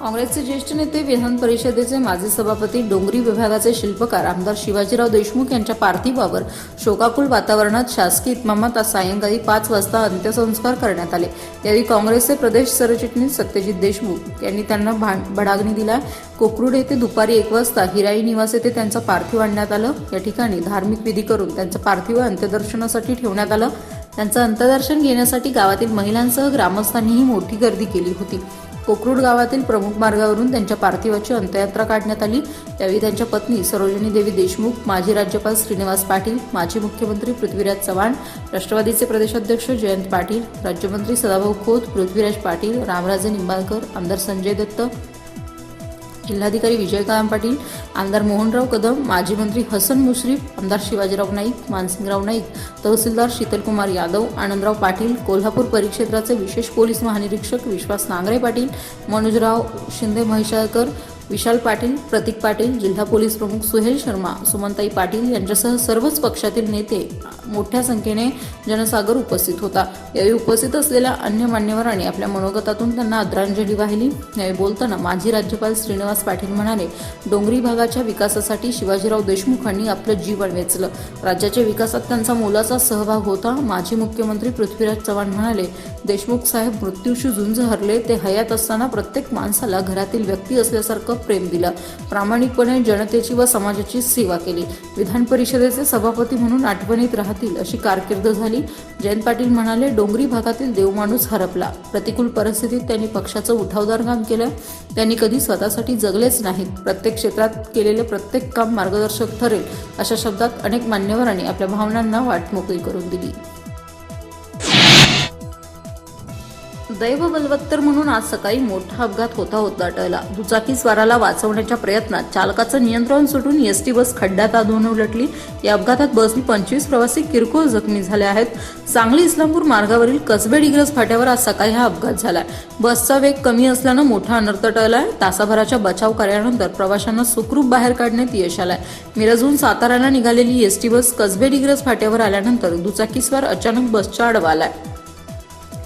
काँग्रेसचे ज्येष्ठ नेते विधान परिषदेचे माजी सभापती डोंगरी विभागाचे शिल्पकार आमदार शिवाजीराव देशमुख यांच्या पार्थिवावर शोकाकुल वातावरणात शासकीय इतमामात आज सायंकाळी पाच वाजता अंत्यसंस्कार करण्यात आले. यावेळी काँग्रेसचे प्रदेश सरचिटणीस सत्यजित देशमुख यांनी त्यांना भा- बडागणी दिला. कोकरूड येथे दुपारी एक वाजता हिराई निवास येथे त्यांचं पार्थिव आणण्यात आलं. या ठिकाणी धार्मिक विधी करून त्यांचं पार्थिव अंत्यदर्शनासाठी ठेवण्यात आलं. त्यांचं अंत्यदर्शन घेण्यासाठी गावातील महिलांसह ग्रामस्थांनीही मोठी गर्दी केली होती. कोकरूड गावातील प्रमुख मार्गावरून त्यांच्या पार्थिवाची अंत्ययात्रा काढण्यात आली. त्यावेळी त्यांच्या पत्नी सरोजिनी देवी देशमुख माजी राज्यपाल श्रीनिवास पाटील माजी मुख्यमंत्री पृथ्वीराज चव्हाण राष्ट्रवादीचे प्रदेशाध्यक्ष जयंत पाटील राज्यमंत्री सदाभाऊ खोत पृथ्वीराज पाटील रामराजे निंबाळकर आमदार संजय दत्त जिल्हाधिकारी विजयकांत पाटील आमदार मोहनराव कदम माजी मंत्री हसन मुश्रीफ आमदार शिवाजीराव नाईक मानसिंगराव नाईक तहसीलदार शीतलकुमार यादव आनंदराव पाटील कोल्हापूर परिक्षेत्राचे विशेष पोलीस महानिरीक्षक विश्वास नांगरे पाटील मनोजराव शिंदे म्हैसाळकर विशाल पाटील प्रतीक पाटील जिल्हा पोलीस प्रमुख सुहेल शर्मा सुमनताई पाटील यांच्यासह सर्वच पक्षातील नेते मोठ्या संख्येने जनसागर उपस्थित होता. यावेळी उपस्थित असलेल्या अन्य मान्यवरांनी आपल्या मनोगतातून त्यांना आदरांजली वाहिली. यावेळी बोलताना माजी राज्यपाल श्रीनिवास पाटील म्हणाले डोंगरी भागाच्या विकासासाठी शिवाजीराव देशमुखांनी आपलं जीवन वेचलं. राज्याच्या विकासात त्यांचा मोलाचा सहभाग होता. माजी मुख्यमंत्री पृथ्वीराज चव्हाण म्हणाले देशमुख साहेब मृत्यूशी झुंज हरले. ते हयात असताना प्रत्येक माणसाला घरातील व्यक्ती असल्यासारखं प्रेम दिलं. प्रामाणिकपणे जनतेची व समाजाची सेवा केली. विधान परिषदेचे सभापती म्हणून आठवणीत राहतील अशी कारकीर्द झाली. जयंत पाटील म्हणाले डोंगरी भागातील देवमाणूस हरपला. प्रतिकूल परिस्थितीत त्यांनी पक्षाचं उठावदार काम केलं. त्यांनी कधी स्वतःसाठी जगलेच नाहीत. प्रत्येक क्षेत्रात केलेले प्रत्येक काम मार्गदर्शक ठरेल अशा शब्दात अनेक मान्यवरांनी आपल्या भावनांना वाटमोकळी करून दिली. दैव बलवत्तर म्हणून आज सकाळी मोठा अपघात होता होता टळला दुचाकी स्वाराला वाचवण्याच्या प्रयत्नात चालकाचं नियंत्रण सुटून एसटी बस खड्ड्यात आधून उलटली. या अपघातात बसने पंचवीस प्रवासी किरकोळ जखमी झाले आहेत. सांगली इस्लामपूर मार्गावरील कसबे डिग्रज फाट्यावर आज सकाळी हा अपघात झालाय. बसचा वेग कमी असल्यानं मोठा अनर्थ टळलाय. तासाभराच्या बचाव कार्यानंतर प्रवाशांना सुखरूप बाहेर काढण्यात यश आलाय. मिरजहून साताऱ्याला निघालेली एसटी बस कसबे डिग्रज फाट्यावर आल्यानंतर दुचाकीस्वार अचानक बसच्या आडवा आलाय.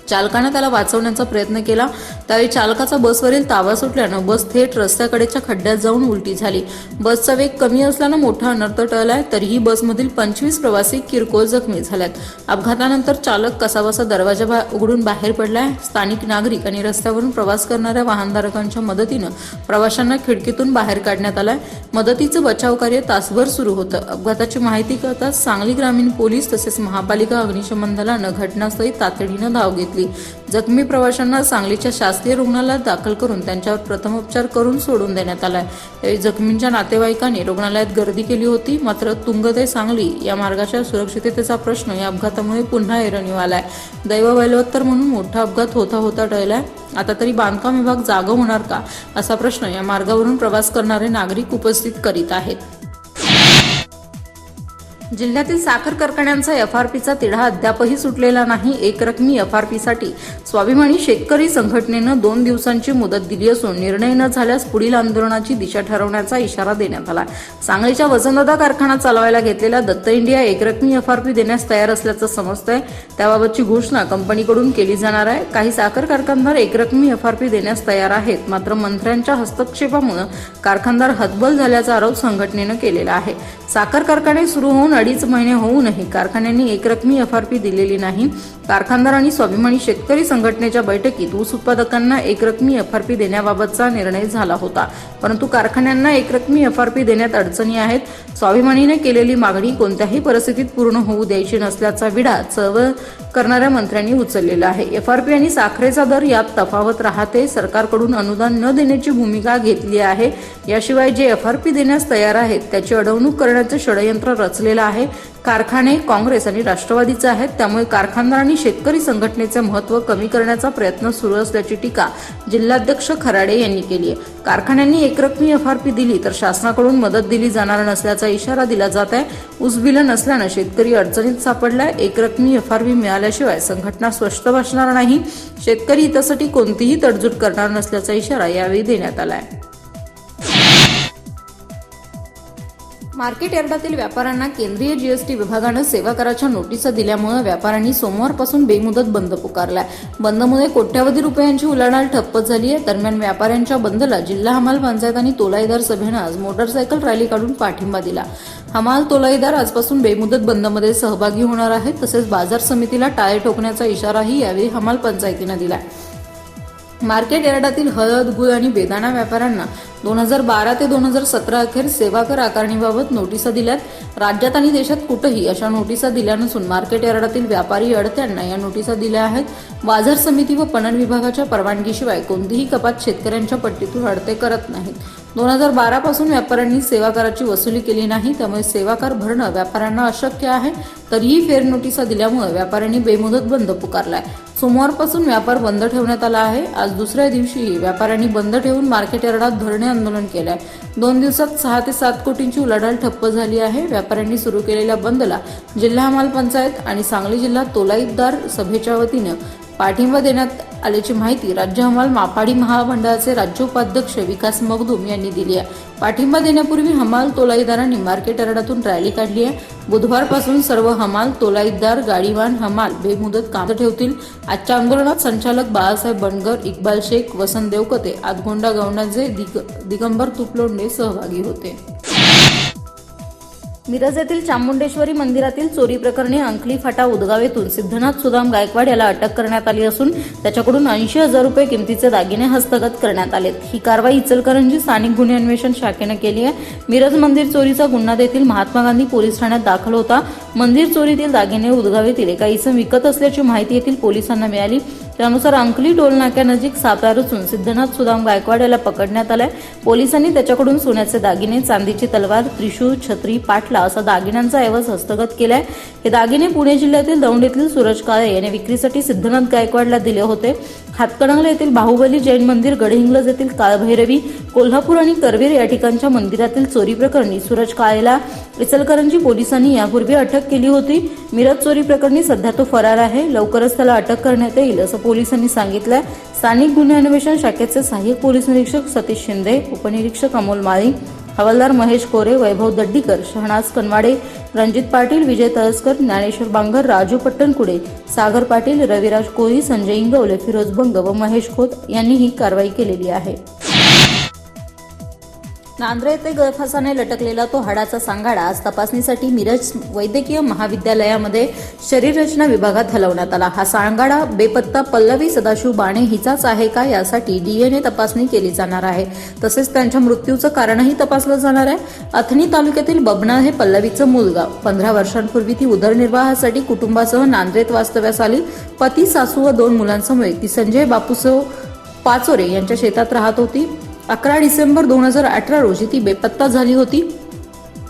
चालकानं त्याला वाचवण्याचा प्रयत्न केला. त्यावेळी चालकाचा बसवरील ताबा सुटल्यानं बस थेट रस्त्याकडेच्या खड्ड्यात जाऊन उलटी झाली. बसचा वेग कमी असल्यानं मोठा अनर्थ टळलाय तरीही बसमधील पंचवीस प्रवासी किरकोळ जखमी झाल्यात. अपघातानंतर चालक कसाबसा दरवाजा बा- उघडून बाहेर पडलाय. स्थानिक नागरिक आणि रस्त्यावरून प्रवास करणाऱ्या वाहनधारकांच्या मदतीनं प्रवाशांना खिडकीतून बाहेर काढण्यात आलाय. मदतीचं बचाव कार्य तासभर सुरू होतं. अपघाताची माहिती कळताच सांगली ग्रामीण पोलीस तसेच महापालिका अग्निशमन दलानं घटनास्थळी तातडीनं धाव घेतली. जखमी प्रवाशांना सांगलीच्या शासकीय रुग्णालयात दाखल करून त्यांच्यावर प्रथमोपचार करून सोडून देण्यात आलाय. यावेळी जखमींच्या नातेवाईकांनी रुग्णालयात गर्दी केली होती मात्र तुंग ते सांगली या मार्गाच्या सुरक्षिततेचा प्रश्न या अपघातामुळे पुन्हा ऐरणीव आलाय. दैव बलवत्तर म्हणून मोठा अपघात होता होता टळलाय. आता तरी बांधकाम विभाग जागा होणार का? असा प्रश्न या मार्गावरून प्रवास करणारे नागरिक उपस्थित करीत आहेत. जिल्ह्यातील साखर कारखान्यांचा एफ आर पीचा तिढा अद्यापही सुटलेला नाही. एकरकमी एफ आर पीसाठी स्वाभिमानी शेतकरी संघटनेनं दोन दिवसांची मुदत दिली असून निर्णय न झाल्यास पुढील आंदोलनाची दिशा ठरवण्याचा इशारा देण्यात आला. सांगलीच्या वसंतदादा कारखाना चालवायला घेतलेला दत्त इंडिया एकरकमी एफ आर पी देण्यास तयार असल्याचं समजतंय. त्याबाबतची घोषणा कंपनीकडून केली जाणार आहे. काही साखर कारखानदार एकरकमी एफ आर पी देण्यास तयार आहेत. मात्र मंत्र्यांच्या हस्तक्षेपामुळे कारखानदार हतबल झाल्याचा आरोप संघटनेनं केलेला आहे. साखर कारखाने सुरू होऊन अडीच महिने होऊनही कारखान्यांनी एकरकमी एफआरपी दिलेली नाही. कारखानदार आणि स्वाभिमानी शेतकरी संघटनेच्या बैठकीत ऊस उत्पादकांना एकरकमी एफआरपी देण्याबाबतचा निर्णय झाला होता. परंतु कारखान्यांना एकरकमी एफआरपी देण्यात अडचणी आहेत. स्वाभिमानीने केलेली मागणी कोणत्याही परिस्थितीत पूर्ण होऊ द्यायची नसल्याचा विडा चळवळ करणाऱ्या मंत्र्यांनी उचललेला आहे. एफ आर पी आणि साखरेचा दर यात तफावत राहते. सरकारकडून अनुदान न देण्याची भूमिका घेतली आहे. याशिवाय जे एफ आर पी देण्यास तयार आहेत त्याची अडवणूक करण्याचं षडयंत्र रचलेलं आहे. कारखाने काँग्रेस आणि राष्ट्रवादीचे आहेत. त्यामुळे कारखानदार आणि शेतकरी संघटनेचे महत्त्व कमी करण्याचा प्रयत्न सुरू असल्याची टीका जिल्हाध्यक्ष खराडे यांनी केली आहे. कारखान्यांनी एकरकमी एफआरपी दिली तर शासनाकडून मदत दिली जाणार नसल्याचा इशारा दिला जात आहे. उसबिलं नसल्यानं शेतकरी अडचणीत सापडलाय. एकरकमी एफआरपी मिळाल्याशिवाय संघटना स्वस्त बसणार नाही. शेतकरी हितासाठी कोणतीही तडजोड करणार नसल्याचा इशारा यावेळी देण्यात आला मार्केट यार्डातील व्यापाऱ्यांना केंद्रीय जीएसटी विभागानं सेवा कराच्या नोटिसा दिल्यामुळे व्यापाऱ्यांनी सोमवारपासून बेमुदत बंद पुकारलाय. बंदमुळे कोट्यावधी रुपयांची उलाढाल ठप्प झाली आहे दरम्यान व्यापाऱ्यांच्या बंदला जिल्हा हमाल पंचायत आणि तोलाईदार सभेनं आज मोटरसायकल रॅली काढून पाठिंबा दिला. हमाल तोलाईदार आजपासून बेमुदत बंदमध्ये सहभागी होणार आहेत तसेच बाजार समितीला टाळे ठोकण्याचा इशाराही यावेळी हमाल पंचायतीनं दिलाय. मार्केट यार्डातील हळद गुळ आणि बेदाणा व्यापाऱ्यांना दोन हजार बारा ते दोन हजार सतरा अखेर सेवा कर आकारणीबाबत नोटिसा दिल्यात. राज्यात आणि देशात कुठंही अशा नोटिसा दिल्या नसून मार्केट यार्डातील व्यापारी अडत्यांना या नोटिसा दिल्या आहेत. बाजार समिती व पणन विभागाच्या परवानगीशिवाय कोणतीही कपात शेतकऱ्यांच्या पट्टीतून अडते करत नाहीत. दोन हजार बारापासून व्यापाऱ्यांनी सेवा कराची वसुली केली नाही त्यामुळे सेवा कर भरणं व्यापाऱ्यांना अशक्य आहे. तरीही फेर नोटिसा दिल्यामुळे व्यापाऱ्यांनी बेमुदत बंद पुकारलाय. सोमवारपासून व्यापार बंद ठेवण्यात आला आहे. आज दुसऱ्या दिवशीही व्यापाऱ्यांनी बंद ठेवून मार्केट यार्डात धरणे आंदोलन केलं आहे दोन दिवसात सहा ते सात कोटींची उलाढाल ठप्प झाली आहे. व्यापाऱ्यांनी सुरू केलेल्या बंदला जिल्हा हमाल पंचायत आणि सांगली जिल्हा तोलाईदार सभेच्या वतीनं पाठिंबा देण्यात आल्याची माहिती राज्य हमाल माफाडी महामंडळाचे राज्य उपाध्यक्ष विकास मगदूम यांनी दिली आहे. पाठिंबा देण्यापूर्वी हमाल तोलाईदारांनी मार्केट यार्डातून रॅली काढली आहे. बुधवारपासून सर्व हमाल तोलाईदार गाडीवान हमाल बेमुदत काम ठेवतील. आजच्या आंदोलनात संचालक बाळासाहेब बनगर इक्बाल शेख वसंत देवकते आदगोंडा गवणाचे दिग दिगंबर तुपलोंडे सहभागी होते. मिरज येथील चामुंडेश्वरी मंदिरातील चोरी प्रकरणी अंकली फाटा उदगाव येथून सिद्धनाथ सुदाम गायकवाड याला अटक करण्यात आली असून त्याच्याकडून ऐंशी हजार रुपये किमतीचे दागिने हस्तगत करण्यात आलेत. ही कारवाई इचलकरंजी स्थानिक गुन्हे अन्वेषण शाखेनं केली आहे. मिरज मंदिर चोरीचा गुन्हा देखील महात्मा गांधी पोलीस ठाण्यात दाखल होता. मंदिर चोरीतील दागिने उदगाव येथील एका इसम विकत असल्याची माहिती येथील पोलिसांना मिळाली. त्यानुसार अंकली टोलनाक्यानजीक सापळा रचून सिद्धनाथ सुदाम गायकवाड याला पकडण्यात आलाय. पोलिसांनी त्याच्याकडून सोन्याचे दागिने चांदीची तलवार त्रिशूळ छत्री पाटला असा दागिन्यांचा ऐवज हस्तगत केलाय. हे दागिने पुणे जिल्ह्यातील दौंड येथील सूरज काळे याने विक्रीसाठी सिद्धनाथ गायकवाडला दिले होते. हातकणंगले येथील बाहुबली जैन मंदिर गडहिंग्लज येथील काळभैरवी कोल्हापूर आणि करवीर या ठिकाणच्या मंदिरातील चोरी प्रकरणी सूरज काळेला इचलकरंजी पोलिसांनी यापूर्वी अटक केली होती. मिरज चोरी प्रकरणी सध्या तो फरार आहे. लवकरच त्याला अटक करण्यात येईल असं पोलिसांनी सांगितलंय. स्थानिक गुन्हे अन्वेषण शाखेचे सहाय्यक पोलीस निरीक्षक सतीश शिंदे उपनिरीक्षक अमोल माळी हवालदार महेश कोरे वैभव दड्डीकर शहनाज कनवाडे रणजित पाटील विजय तळसकर ज्ञानेश्वर बांगर राजू पट्टणकुडे सागर पाटील रविराज कोळी संजय इंगवले फिरोज भंग व महेश खोत यांनी ही कारवाई केलेली आहे. नांद्रे येथे गळफासाने लटकलेला तो हाडाचा सांगाडा आज तपासणीसाठी मिरज वैद्यकीय महाविद्यालयामध्ये शरीररचना विभागात हलवण्यात आला. हा सांगाडा बेपत्ता पल्लवी सदाशिव बाणे हिचाच आहे का यासाठी डीएनए तपासणी केली जाणार आहे. तसेच त्यांच्या मृत्यूचं कारणही तपासलं जाणार आहे. अथणी तालुक्यातील बबना हे पल्लवीचं मुलगा पंधरा वर्षांपूर्वी ती उदरनिर्वाहासाठी कुटुंबासह नांद्रेत वास्तव्यास आली. पती सासू व दोन मुलांसमवेत ती संजय बापूसह पाचोरे यांच्या शेतात राहत होती. अकरा डिसेंबर दोन हजार अठरा रोजी ती बेपत्ता झाली होती.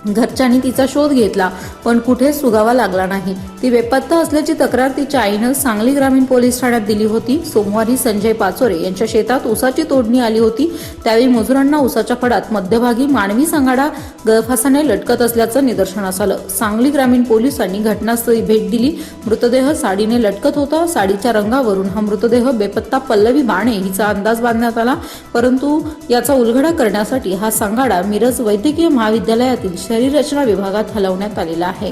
घरच्यांनी तिचा शोध घेतला पण कुठे सुगावा लागला नाही. ती बेपत्ता असल्याची तक्रार तिच्या आईनं सांगली ग्रामीण पोलीस ठाण्यात दिली होती. सोमवारी संजय पाचोरे यांच्या शेतात ऊसाची तोडणी आली होती. त्यावेळी मजुरांना ऊसाच्या फडात मध्यभागी मानवी सांगाडा गळफासाने लटकत असल्याचं निदर्शनास आलं. सांगली ग्रामीण पोलिसांनी घटनास्थळी भेट दिली. मृतदेह साडीने लटकत होता. साडीच्या रंगावरून हा मृतदेह बेपत्ता पल्लवी बाणे हिचा अंदाज बांधण्यात आला. परंतु याचा उलगडा करण्यासाठी हा सांगाडा मिरज वैद्यकीय महाविद्यालयातील शरीररचना विभागात हलवण्यात आलेला आहे.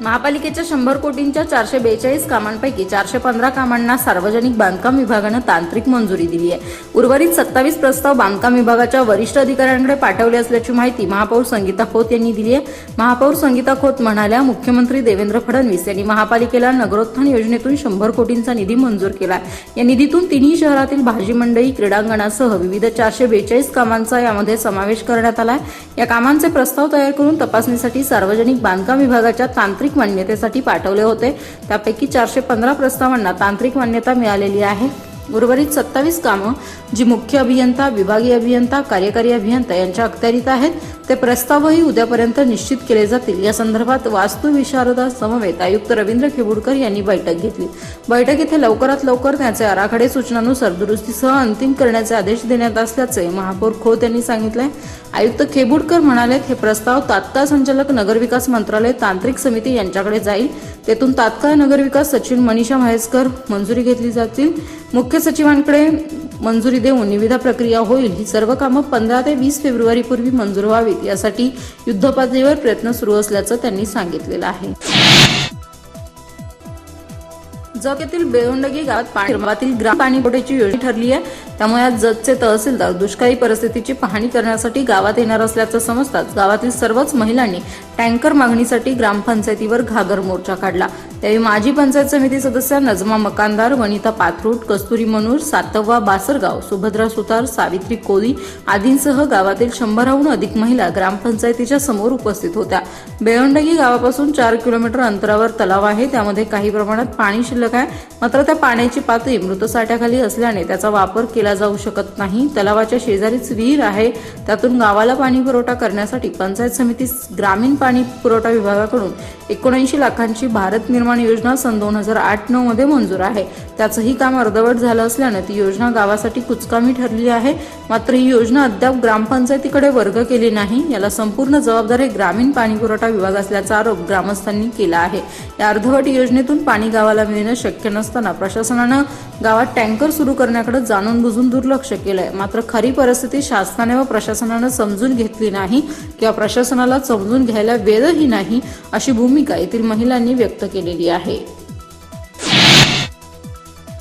महापालिकेच्या शंभर कोटींच्या चारशे बेचाळीस कामांपैकी चारशे पंधरा कामांना सार्वजनिक बांधकाम विभागानं तांत्रिक मंजुरी दिली आहे. उर्वरित सत्तावीस प्रस्ताव बांधकाम विभागाच्या वरिष्ठ अधिकाऱ्यांकडे पाठवले असल्याची माहिती महापौर संगीता खोत यांनी दिली आहे. महापौर संगीता खोत म्हणाल्या मुख्यमंत्री देवेंद्र फडणवीस यांनी महापालिकेला नगरोत्थान योजनेतून शंभर कोटींचा निधी मंजूर केला या निधीतून तिन्ही शहरातील भाजी मंडई क्रीडांगणासह विविध चारशे बेचाळीस कामांचा यामध्ये समावेश करण्यात आला आहे या कामांचे प्रस्ताव तयार करून तपासणीसाठी सार्वजनिक बांधकाम विभागाच्या तांत्रिक मान्यतेसाठी पाठवले होते. त्यापैकी चारशे पंधरा प्रस्तावांना तांत्रिक मान्यता मिळालेली आहे. उर्वरित सत्तावीस कामं जी मुख्य अभियंता विभागीय अभियंता कार्यकारी अभियंता यांच्या अखत्यारीत आहेत ते प्रस्तावही उद्यापर्यंत निश्चित केले जातील. या संदर्भात वास्तुविशारदा समवेत आयुक्त रवींद्र खेबुडकर यांनी बैठक घेतली. बैठक येथे लवकरात लवकर त्याचे आराखडे सूचनानुसार दुरुस्तीसह अंतिम करण्याचे आदेश देण्यात असल्याचे महापौर खोत यांनी सांगितले. आयुक्त खेबुडकर म्हणालेत हे प्रस्ताव तात्काळ संचालक नगरविकास मंत्रालय तांत्रिक समिती यांच्याकडे जाईल. तेथून तात्काळ नगरविकास सचिव मनीषा म्हैसकर मंजुरी घेतली जातील. मुख्य सचिवांकडे मंजुरी देऊन निविदा प्रक्रिया होईल. ही सर्व कामं पंधरा ते वीस फेब्रुवारीपूर्वी मंजूर व्हावीत. यासाठी युद्धपातळीवर प्रयत्न सुरू असल्याचं त्यांनी सांगितलेलं आहे. जगातील येथील बेवंडगी गावात पाणी गावातील ग्राम पाणी पुरवठ्याची योजना ठरली आहे. त्यामुळे आज जतचे तहसीलदार दुष्काळी परिस्थितीची पाहणी करण्यासाठी गावात येणार असल्याचं समजताच गावातील सर्वच महिलांनी टँकर मागणीसाठी ग्रामपंचायतीवर घागर मोर्चा काढला. त्यावेळी माजी पंचायत समिती सदस्य नजमा मकानदार वनिता पाथरूट कस्तुरी मनूर सातव्वा बासरगाव सुभद्रा सुतार सावित्री कोली आदींसह गावातील शंभराहून अधिक महिला ग्रामपंचायतीच्या समोर उपस्थित होत्या. बेवंडगी गावापासून चार किलोमीटर अंतरावर तलाव आहे. त्यामध्ये काही प्रमाणात पाणी शिल्लक आहे. मात्र त्या पाण्याची पातळी मृत साठ्याखाली असल्याने त्याचा वापर केला जाऊ शकत नाही. तलावाच्या शेजारीच विहीर आहे. त्यातून गावाला पाणी पुरवठा करण्यासाठी पंचायत समिती ग्रामीण पाणी पुरवठा विभागाकडून एकोणऐंशी लाखांची भारत निर्माण योजना सन दोन हजार आठ नऊ मध्ये मंजूर आहे. त्याचंही काम अर्धवट झालं असल्यानं ती योजना गावासाठी कुचकामी ठरली आहे. मात्र ही योजना अद्याप ग्रामपंचायतीकडे वर्ग केली नाही. याला संपूर्ण जबाबदारी ग्रामीण पाणी पुरवठा विभाग असल्याचा आरोप ग्रामस्थांनी केला आहे. या अर्धवट योजनेतून पाणी गावाला मिळणं शक्य नसताना प्रशासनानं गावात टँकर सुरू करण्याकडे जाणून बुजून दुर्लक्ष केलंय. मात्र खरी परिस्थिती शासनाने व प्रशासनानं समजून घेतली नाही किंवा प्रशासनाला समजून घ्यायला वेळही नाही अशी भूमिका येथील महिलांनी व्यक्त केलेली आहे.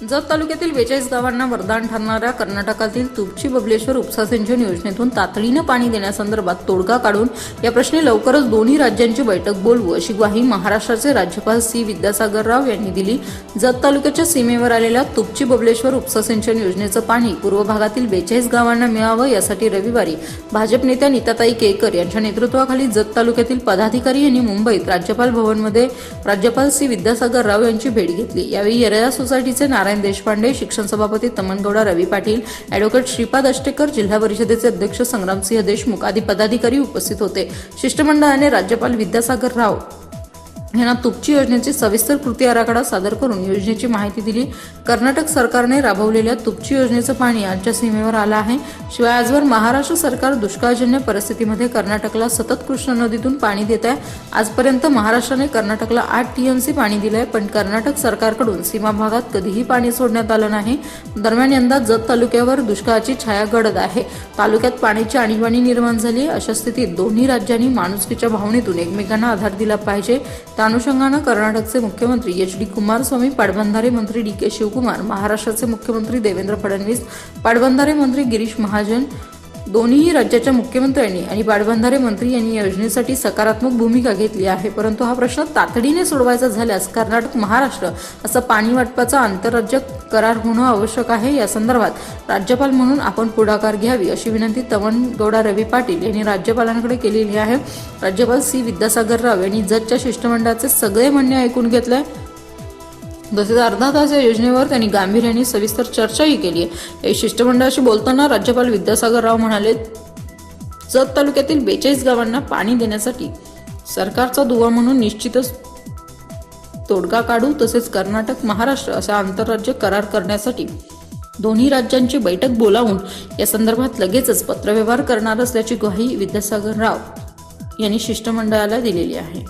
जत तालुक्यातील बेचाळीस गावांना वरदान ठरणाऱ्या कर्नाटकातील तुपची बबलेश्वर उपसा सिंचन योजनेतून तातडीनं पाणी देण्यासंदर्भात तोडगा काढून या प्रश्नी लवकरच दोन्ही राज्यांची बैठक बोलवू अशी ग्वाही महाराष्ट्राचे राज्यपाल सी विद्यासागर राव यांनी दिली. जत तालुक्याच्या सीमेवर आलेल्या तुपची बबलेश्वर उपसा सिंचन योजनेचं पाणी पूर्व भागातील बेचाळीस गावांना मिळावं यासाठी रविवारी भाजप नेत्या नीताताई केकर यांच्या नेतृत्वाखाली जत तालुक्यातील पदाधिकारी यांनी मुंबईत राज्यपाल भवनमध्ये राज्यपाल सी विद्यासागर राव यांची भेट घेतली. यावेळी येरया सोसायटीचे नारायण देशपांडे शिक्षण सभापती तमनगौडा रवी पाटील अॅडव्होकेट श्रीपाद अष्टेकर जिल्हा परिषदेचे अध्यक्ष संग्रामसिंह देशमुख आदी पदाधिकारी उपस्थित होते. शिष्टमंडळाने राज्यपाल विद्यासागर राव यांना तुपची योजनेची सविस्तर कृती आराखडा सादर करून योजनेची माहिती दिली. कर्नाटक सरकारने राबवलेल्या तुपची योजनेचं पाणी आजच्या सीमेवर आलं आहे. शिवाय आजवर महाराष्ट्र सरकार दुष्काळजन्य परिस्थितीमध्ये कर्नाटकला सतत कृष्णा नदीतून पाणी देत आहे. आजपर्यंत महाराष्ट्राने कर्नाटकला आठ टीएमसी पाणी दिलंय पण कर्नाटक सरकारकडून सीमा भागात कधीही पाणी सोडण्यात आलं नाही. दरम्यान यंदा जत तालुक्यावर दुष्काळाची छाया गडद आहे. तालुक्यात पाण्याची आणीबाणी निर्माण झाली अशा स्थितीत दोन्ही राज्यांनी माणुसकीच्या भावनेतून एकमेकांना आधार दिला पाहिजे. त्या अनुषंगानं कर्नाटकचे मुख्यमंत्री एच डी कुमारस्वामी पाटबंधारे मंत्री डी के शिवकुमार महाराष्ट्राचे मुख्यमंत्री देवेंद्र फडणवीस पाटबंधारे मंत्री गिरीश महाजन दोन्हीही राज्याच्या मुख्यमंत्र्यांनी आणि पाटबंधारे मंत्री यांनी या योजनेसाठी सकारात्मक भूमिका घेतली आहे. परंतु हा प्रश्न तातडीने सोडवायचा झाल्यास कर्नाटक महाराष्ट्र असं पाणी वाटपाचा आंतरराज्य करार होणं आवश्यक आहे. या संदर्भात राज्यपाल म्हणून आपण पुढाकार घ्यावी अशी विनंती तवनगौडा रवी पाटील यांनी राज्यपालांकडे केलेली आहे. राज्यपाल सी विद्यासागर राव यांनी जजच्या शिष्टमंडळाचे सगळे म्हणणे ऐकून घेतलंय. तसेच अर्धा तास या योजनेवर त्यांनी गांभीर्याने सविस्तर चर्चाही केली आहे. या शिष्टमंडळाशी बोलताना राज्यपाल विद्यासागर राव म्हणाले जत तालुक्यातील बेचाळीस गावांना पाणी देण्यासाठी सरकारचा दुवा म्हणून निश्चितच तोडगा काढू तसेच कर्नाटक महाराष्ट्र असा आंतरराज्य करार करण्यासाठी दोन्ही राज्यांची बैठक बोलावून या संदर्भात लगेचच पत्रव्यवहार करणार असल्याची ग्वाही विद्यासागर राव यांनी शिष्टमंडळाला दिलेली आहे.